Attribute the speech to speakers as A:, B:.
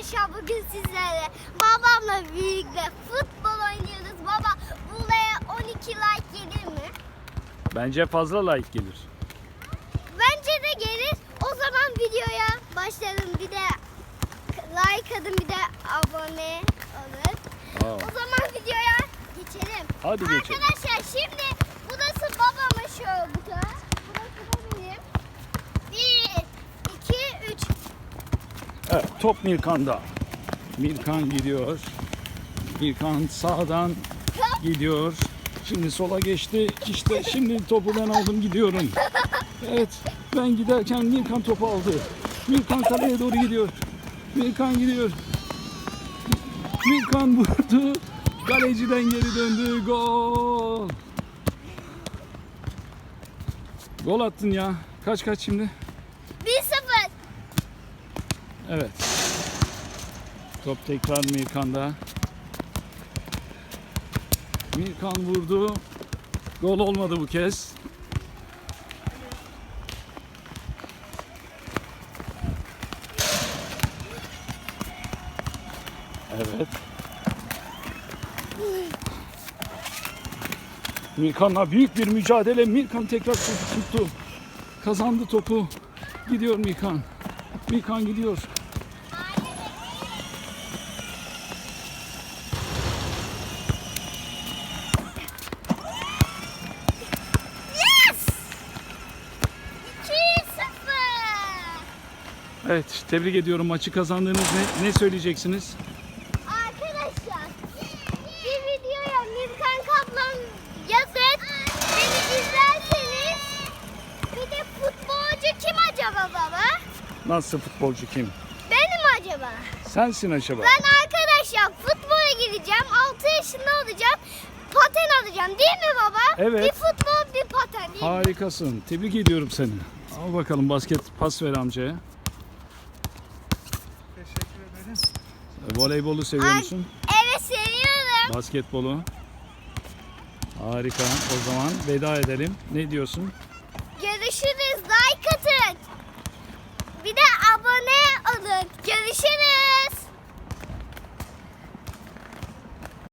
A: Arkadaşlar bugün sizlerle babamla birlikte futbol oynuyoruz. Baba buraya 12 like gelir mi?
B: Bence fazla like gelir.
A: Bence de gelir. O zaman videoya başlayalım. Bir de like atın bir de abone olun.
B: Aa,
A: O zaman videoya geçelim.
B: Hadi geçelim.
A: Arkadaşlar
B: evet, top Mirkan'da. Mirkan gidiyor. Mirkan sağdan gidiyor. Şimdi sola geçti. İşte şimdi topu ben aldım gidiyorum. Evet ben giderken Mirkan topu aldı. Mirkan kaleye doğru gidiyor. Mirkan gidiyor. Mirkan vurdu. Kaleciden geri döndü. Gol. Gol attın ya. Kaç kaç şimdi? Evet. Top tekrar Mirkan'da. Mirkan vurdu. Gol olmadı bu kez. Evet. Mirkan'la büyük bir mücadele. Mirkan tekrar topu tuttu. Kazandı topu. Gidiyor Mirkan. Mirkan gidiyor. Evet, tebrik ediyorum. Maçı kazandığınız ne, ne söyleyeceksiniz?
A: Arkadaşlar bir videoya Mirkan Kaplan yazın. Beni izlerseniz bir de futbolcu kim acaba baba?
B: Nasıl futbolcu kim?
A: Benim acaba?
B: Sensin acaba.
A: Ben arkadaşlar futbola gideceğim. 6 yaşında olacağım. Paten alacağım değil mi baba?
B: Evet.
A: Bir futbol bir paten değil mi?
B: Harikasın. Tebrik ediyorum seni. Al bakalım basket pas ver amcaya.
C: Ederim.
B: Voleybolu seviyor musun?
A: Evet seviyorum.
B: Basketbolu. Harika. O zaman veda edelim. Ne diyorsun?
A: Görüşürüz. Like atın. Bir de abone olun. Görüşürüz.